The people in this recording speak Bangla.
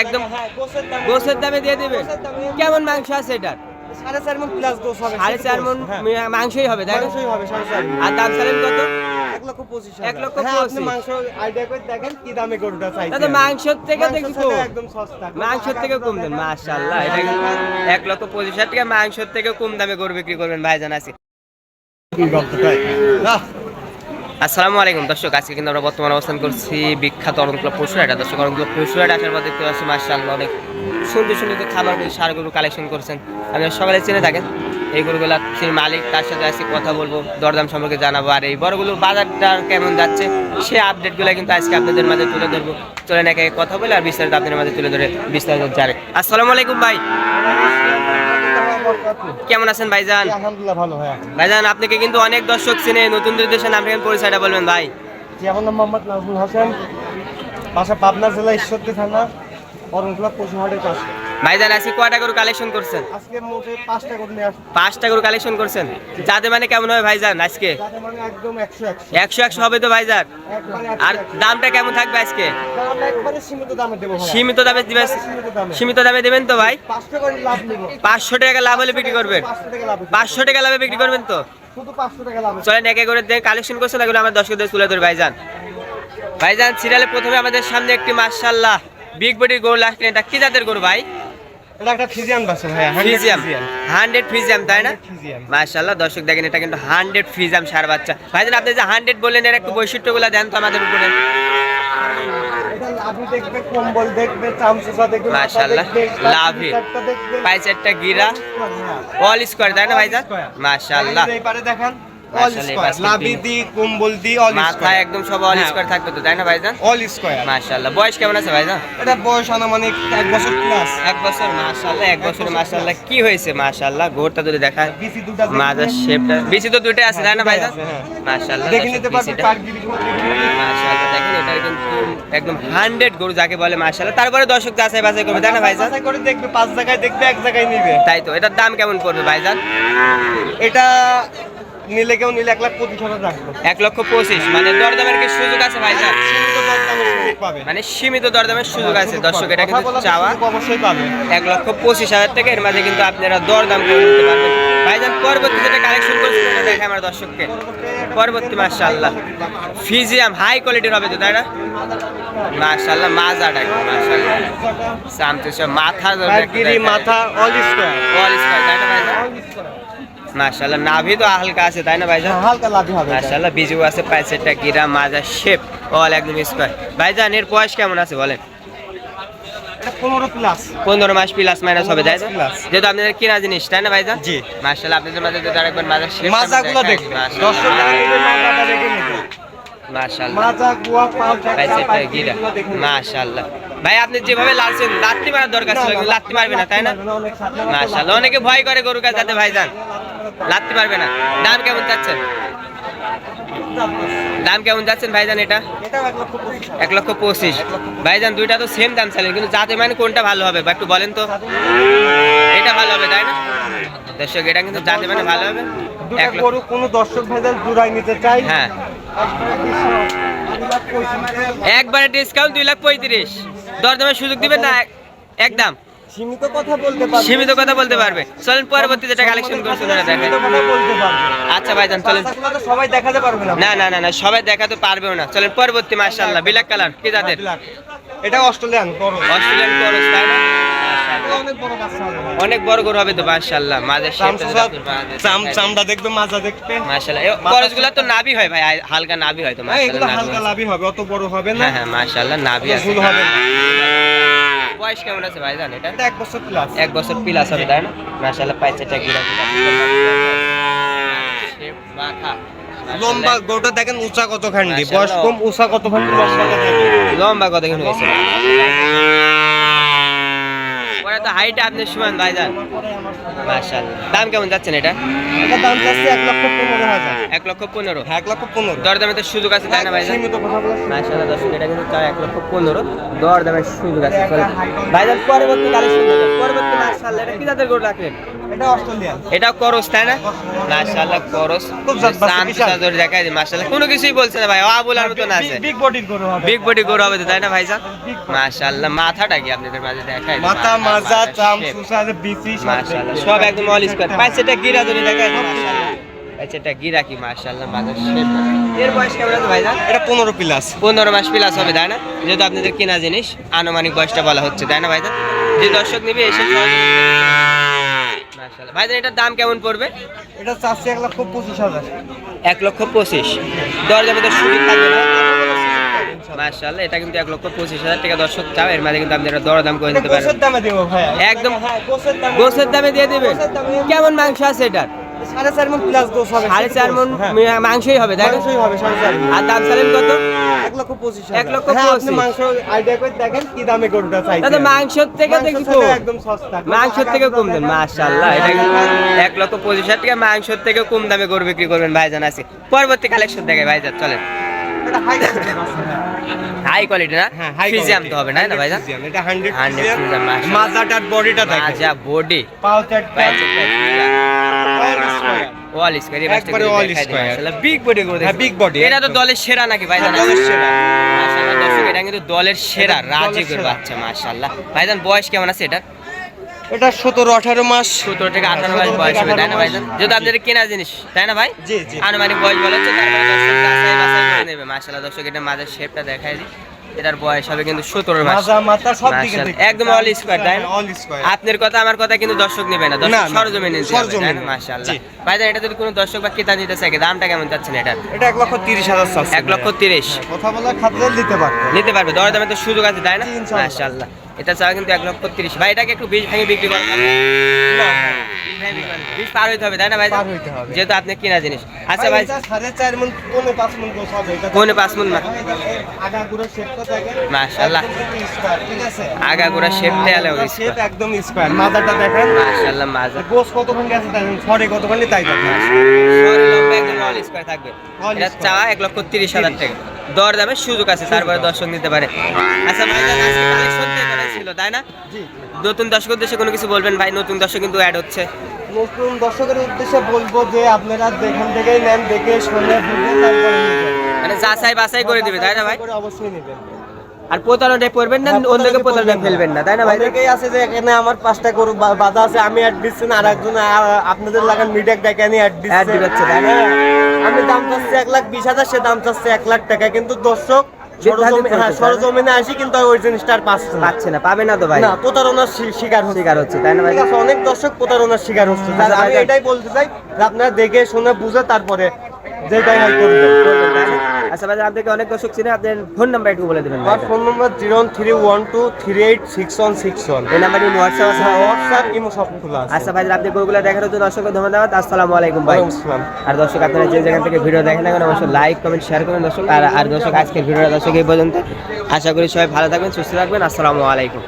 একদম গোসের দামে দিয়ে দিবে কেমন মাংস আছে এটার? সাড়ে চার মন প্লাস গোস হবে সাড়ে চার মন হ্যাঁ। মাংসই হবে তাই মাংসই হবে সাড়ে চার আর দাম চালেন কত? এক লক্ষ পঁচিশ এক লক্ষ হ্যাঁ, পঁচিশ। মাংস আইডিয়া করে দেখেন কি দামে গরুটা তাহলে মাংসের থেকে দেখি একদম সস্তা। মাংসের থেকে কম এটা এক লক্ষ পঁচিশ হাজার টাকা। মাংসের থেকে কম দামে গরু বিক্রি করবেন ভাইজান আছে। না। আসসালামু আলাইকুম। দর্শক, আজকে কিন্তু আমরা বর্তমানে অবস্থান করছি বিখ্যাত অরণকুলা পশুরাটা দর্শক অরণকুলা পশুরাটা আসার পর দেখতে পাচ্ছি মার্শাল্লাহ অনেক সুন্দর সুন্দর খাবার সার গরু কালেকশন করছেন। আপনারা সকালে চিনে থাকেন, এই গরুগুলা সেই মালিক, তার সাথে আজকে কথা বলব, দরদাম সম্পর্কে জানাব। আর এই বড়গুলোর বাজারটা কেমন যাচ্ছে সেই আপডেটগুলো কিন্তু আজকে আপনাদের মাঝে তুলে ধরবো। চলেন একে কথা বলে আর বিস্তারিত আপনাদের মাঝে তুলে ধরে বিস্তারিত জানে। আসসালামু আলাইকুম ভাই। কেমন আছেন ভাইজান? আলহামদুলিল্লাহ ভালো ভাইয়া ভাইজান আপনাকে কিন্তু অনেক দর্শক চিনে নতুন দেশের নাম পরিচয়টা বলবেন ভাই। আমার নাম মোহাম্মদ নাজমুল হাসান। বাসা পাবনা জেলা ঈশ্বরদী থানা অরণকুলা পশুহাটের পাশে ভাইজান আজকে কয়টা গরু কালেকশন করছেন? আজকে মোটে পাঁচটা করে নিয়ে আসছি পাঁচটা গরু কালেকশন করছেন। যাতে মানে কেমন হবে ভাইজান আজকে? যাতে মানে একদম একশো একশো। একশো একশো হবে তো ভাইজান? আর। দামটা কেমন থাকবে আজকে? দাম একবারে সীমিত দামে দেবো। সীমিত দামে দিবেন সীমিত দামে। দেবেন তো ভাই? পাঁচটা করে লাভ নিবো। পাঁচশো টাকা লাভ হলে বিক্রি করবেন। পাঁচশো টাকা লাভ পাঁচশো টাকা লাভে বিক্রি করবেন তো? শুধু পাঁচশো টাকা লাভ চলেন একে করে দিয়ে কালেকশন করছেন এগুলো আমার দর্শকদের তুলে ধরে ভাইজান। ভাইজান সিরিয়ালে প্রথমে আমাদের সামনে একটি মার্শাল্লাহ বিগ বডির গরু লাগছেন এটা কি জাতের গরু ভাই? এটা একটা ফিজিয়ান বাসা ভাইয়া ফ্রিজিয়াম হান্ড্রেড ফ্রিজিয়াম তাই না? ফিজিয়ান। দর্শক দেখেন এটা কিন্তু হান্ড্রেড ফ্রিজাম সার বাচ্চা। ভাইজান আপনি যে হান্ড্রেড বললেন এর একটু বৈশিষ্ট্যগুলো দেন তো আমাদের উপরে। দেখবে কম্বল দেখবে চামচুসা দেখবে মাশাআল্লাহ, লাভি। পাঁচ চারটা গিরা হ্যাঁ। অল স্কোয়ার তাই না ভাইজান? মাশাআল্লাহ। এই পারে দেখেন। কম্বল দি অল স্কয়ার একদম সব অল হ্যাঁ। থাকবে তো তাই না ভাইজান? অল স্কয়ার মাশাআল্লাহ। বয়স কেমন আছে ভাইজান? এটা বয়স আনুমানিক এক বছর প্লাস এক বছর মাশাআল্লাহ এক বছর মাশাআল্লাহ। কি হয়েছে মাশাআল্লাহ? বিসি দুটা। শেপটা তো আছে তাই না ভাইজান? হ্যাঁ। মাশাআল্লাহ দেখে নিতে পারবে বিচিটা। কাঠগিরি করে দেখে নিতে পারবে। মাশাআল্লাহ দেখেন এটা কিন্তু একদম হান্ড্রেড গরু যাকে বলে মাশাআল্লাহ। তারপরে দর্শক যাচাই বাছাই করবে তাই না ভাইজান? যাচাই করে দেখবে পাঁচ জায়গায় দেখবে এক জায়গায় নিবে। তাই তো এটার দাম কেমন পড়বে ভাইজান? এটা নিলে কেউ নিলে এক লাখ পঁচিশ হাজার রাখবে। এক লক্ষ পঁচিশ মানে দরদামের কি সুযোগ আছে সীমিত পাবে। মানে সীমিত দরদামের সুযোগ আছে দর্শক এটা কিন্তু চাওয়া। অবশ্যই পাবে। এক লক্ষ পঁচিশ হাজার টাকা এর মাঝে কিন্তু আপনারা দরদাম করে নিতে পারবেন। ভাইজান পরবর্তী যেটা কালেকশন করছি সেটা দেখে আমার দর্শককে। পরবর্তী মাশাআল্লাহ। ফিজিয়াম হাই কোয়ালিটির হবে তো তাই না? মাশাআল্লাহ মাজা ডাকবে মাশাআল্লাহ। সামতে সব মাথা মাথা অল স্কয়ার অল স্কয়ার তাই না ভাইজান? মাশাআল্লাহ নাভি তো হালকা আছে তাই না ভাইজান? হালকা লাভি হবে। মাশাআল্লাহ বিজু আছে পাঁচটা গিরা মাজা শেপ অল একদম স্কয়ার ভাইজান এর বয়স কেমন আছে বলেন? পনেরো মাস প্লাস মাইনাস হবে তাই যেহেতু আপনাদের কিনা জিনিস তাই না ভাইজান? জি। মাশাআল্লাহ আপনাদের মাঝে যদি আরেকবার শেপ মাজাগুলো মাশাআল্লাহ। মাজা গুয়া গিরা। মাশাআল্লাহ। ভাই আপনি যেভাবে লালছেন লাত্তি মারার দরকার ছিল লাত্তি মারবে না তাই না? মাশাআল্লাহ অনেকে ভয় করে গরু কাছে যাতে ভাইজান লাত্তি মারবে না। দাম কেমন যাচ্ছেন দাম কেমন যাচ্ছেন ভাইজান এটা? এক লক্ষ পঁচিশ। ভাইজান দুইটা তো সেম দাম চাইলেন কিন্তু যাতে মানে কোনটা ভালো হবে? বা একটু বলেন তো। এটা ভালো হবে তাই না? দর্শক এটা কিন্তু যাতে মানে ভালো হবে। এক লক্ষ গরু কোনো দর্শক ভাইজান জোড়াই নিতে চাই। হ্যাঁ। একবারে ডিসকাউন্ট দুই লাখ পঁয়ত্রিশ। দরদামের সুযোগ দিবেন না? একদম। সীমিত কথা বলতে পারবে। সীমিত কথা বলতে পারবে। চলেন পরবর্তী যেটা কালেকশন দেখেন পারবে। আচ্ছা ভাইজান চলেন। সবাই দেখাতে পারবে না। না না না সবাই দেখাতে পারবেও না। চলেন পরবর্তী মাশাআল্লাহ ব্ল্যাক কালার কি যাদের এটা অস্ট্রেলিয়ান অস্ট্রেলিয়ান করস তাই না? মাশাআল্লাহ। অনেক বড় বাচ্চা হবে। অনেক বড় গরু হবে তো মাশাআল্লাহ। মাঝে চাম চাম চামড়া দেখবে মাজা দেখবে। মাশাআল্লাহ। এই তো নাভি হয় ভাই হালকা নাভি হয় তো হ্যাঁ মাশাআল্লাহ হালকা লাভি হবে অত বড় হবে না। হ্যাঁ হ্যাঁ মাশাআল্লাহ নাভি আছে। ভুল হবে বয়স কেমন আছে ভাই জান এটা? এক বছর প্লাস এক বছর প্লাস হবে তাই না? মাশাআল্লাহ গিরা মাথা। লম্বা গরুটা দেখেন উঁচা কত খান্ডি বয়স কম উঁচা কত খান্ডি লম্বাটা দেখেন। লম্বা কত কেন হয়েছে? ওরা তো হাইট আপনার সমান ভাইজান মাশাআল্লাহ। দাম কেমন যাচ্ছেন এটা? এটা দাম যাচ্ছে এক লক্ষ পনেরো হাজার। এক লক্ষ পনেরো? হ্যাঁ এক লক্ষ পনেরো। দরদামে তো সুযোগ আছে তাই না ভাইজান সীমিত কথা বলা মাশাআল্লাহ দর্শক এটা কিন্তু চার এক লক্ষ পনেরো। দরদামের সুযোগ আছে। ভাইজান পরবর্তী কালেকশন পরবর্তী মাশাআল্লাহ এটা কি জাতের গরু রাখলেন? এটা করস তাই না? মাশাআল্লাহ করস। খুব দেখাই মাশাআল্লাহ। কোনো কিছুই বলছে না ভাই বলার মতন আছে। বিগ বডির গরু হবে। বিগ বডি গরু হবে তাই না ভাইজান মাশাআল্লাহ মাথাটা কি আপনাদের মাঝে দেখাই। মাথা মাজা চাম। বিসি মাশাআল্লাহ সব একদম অল স্কোয়ার গিরা ধরে দেখাই গিরা কি মাশাআল্লাহ শেপ এর বয়স কেমন আছে ভাইজান এটা পনেরো প্লাস পনেরো মাস প্লাস হবে তাই না? যেহেতু আপনাদের কেনা জিনিস আনুমানিক বয়সটা বলা হচ্ছে তাই না ভাইজান যে দর্শক নেবে এসে মাশাআল্লাহ। ভাইজান এটার দাম কেমন পড়বে? এটা এক লক্ষ পঁচিশ হাজার। এক লক্ষ পঁচিশ। দরজা ভেতর সুযোগ থাকবে না? মাশাআল্লাহ এটা কিন্তু এক লক্ষ পঁচিশ হাজার টাকা। দর্শক চাও এর মাঝে কিন্তু দর দাম করে এটা পারেন। দামে দেবো ভাই একদম গোসের দামে দিয়ে দেবে কেমন মাংস আছে এটার? সাড়ে চার মন প্লাস গোছ হবে সাড়ে চার মন হ্যাঁ। মাংসই হবে তাই মাংসই হবে সাড়ে চার আর দাম চালেন কত? এক লক্ষ পঁচিশ এক লক্ষ হ্যাঁ, আপনি মাংস আইডিয়া করে দেখেন কি দামে গরুটা চাইছেন। দাদা মাংসর থেকে দেখি একদম সস্তা। মাংসর থেকে কম দেন মাশাআল্লাহ এটা এক লক্ষ পঁচিশ হাজার টাকা। মাংসর থেকে কম দামে গরু বিক্রি করবেন ভাইজান আছে পরবর্তী কালেকশন দেখে ভাইজান চলেন। হাই কোয়ালিটি না? হ্যাঁ ফিজিয়াম তো হবে না না ভাইজান এটা 100 100 ফিজিয়াম। মাজাটার বডিটা মাজা বডি পাও চারটা ওয়াল স্কয়ার এই বাসটা একবারে all square। বিগ বডি হ্যাঁ, big body, এটা তো দলের সেরা নাকি ভাইজান হ্যাঁ, দলের সেরা। মাশাআল্লাহ দর্শক এটা কিন্তু দলের সেরা এটা রাজি দলের গরু সেরা। বাচ্চা মাশাআল্লাহ। ভাইজান বয়স কেমন আছে এটা এটা সতেরো আঠারো মাস। সতেরো থেকে আঠারো মাস বয়স হবে তাই না 18 ভাইজান মাস। যেহেতু আপনাদের কেনা জিনিস তাই না ভাই? জি জি। আনুমানিক বয়স বলা হচ্ছে নেবে। দর্শক এটা মাঝের শেপটা দেখাই দিই। এটার বয়স হবে কিন্তু সতেরো মাস। একদম তাই? অল স্কয়ার আপনার কথা আমার কথা কিন্তু দর্শক নেবে না। দর্শক সরজমিনে নিতে। মাশাআল্লাহ। জি। এটা যদি কোনো দর্শক বা ক্রেতা নিতে চায় দামটা কেমন চাচ্ছেন এটা এটা এক লক্ষ তিরিশ হাজার এক লক্ষ তিরিশ। কথা বলা দিতে পারতো। নিতে পারবে দর দামে তো সুযোগ আছে তাই না। মাশাআল্লাহ। এটা চাওয়া কিন্তু এক লক্ষ তিরিশ। ভাই এটাকে একটু বিষ ভেঙে বিক্রি করেন। না, বিষ পার হইতে হবে তাই না ভাই। যেহেতু আপনি কিনা জিনিস। আচ্ছা ভাই। সাড়ে চার মন পৌনে পাঁচ মন পৌনে পাঁচ মণ না। আগাগুড়ো শেপটা দেখেন। একদম square, ঠিক আছে? আগাগোড়া শেপ দেয়ালে shape একদম স্কয়ার দেখেন। মাশাআল্লাহ মাজা গোছ কতক্ষণ গেছে দেখেন? কতক্ষণই তাই দেখেন। শরীর লম্বা একদম অল স্কয়ার থাকবে এটা। চাওয়া এক লক্ষ তিরিশ হাজার টাকা। দর দামে সুযোগ আছে তারপরে দর্শক নিতে পারে। আচ্ছা ভাই আজকে কালেকশন ছিল তাই না? জি। নতুন দর্শক উদ্দেশ্যে কোনো কিছু বলবেন ভাই? নতুন দর্শক কিন্তু অ্যাড হচ্ছে। নতুন দর্শকের উদ্দেশ্যে বলব যে আপনারা যেখান থেকেই নেন দেখে শুনে মানে যাচাই বাছাই করে দিবে তাই না ভাই? অবশ্যই নেবেন। আর প্রতারণায় পড়বেন না হ্যাঁ, অন্যকে প্রতারণায় ফেলবেন না তাই না ভাই? অনেকেই আছে যে এখানে আমার পাঁচটা গরু বাধা আছে আমি অ্যাড দিচ্ছি না আর একজন আ- আপনাদের লাগান মিডিয়া নিয়ে অ্যাড দিচ্ছে Ad দিচ্ছে, আমি দাম চাচ্ছি এক লাখ বিশ হাজার সে দাম চাচ্ছে এক লাখ টাকা কিন্তু দর্শক হ্যাঁ? সরজমিনে আসি কিন্তু ওই জিনিসটা আর পাচ্ছে না। পাচ্ছে না পাবে না তো ভাই। না প্রতারণার শিকার শিকার হচ্ছে তাই না ভাই? অনেক দর্শক প্রতারণার শিকার হচ্ছে। আচ্ছা, আমি এটাই বলতে চাই আপনারা দেখে শুনে বুঝে তারপরে যেটাই হয় করবেন আচ্ছা ভাই আপনাকে অনেক দর্শক চিনে আপনার ফোন নাম্বার একটু বলে দেবেন আমার phone number zero three one two three eight six one six one এই নাম্বারটি হোয়াটসঅ্যাপ আছে? হোয়াটসঅ্যাপ ইমো সব খোলা আছে। আচ্ছা ভাই আপনি গরুগুলো দেখার জন্য অসংখ্য ধন্যবাদ। আসসালামু আলাইকুম ভাই। আর দর্শক আপনারা যে যেখান থেকে ভিডিও দেখেন না কেন অবশ্যই লাইক কমেন্ট শেয়ার করবেন দর্শক। আর আর দর্শক আজকের ভিডিওটা দর্শক এই পর্যন্ত। আশা করি সবাই ভালো থাকবেন সুস্থ থাকবেন। আসসালামু আলাইকুম।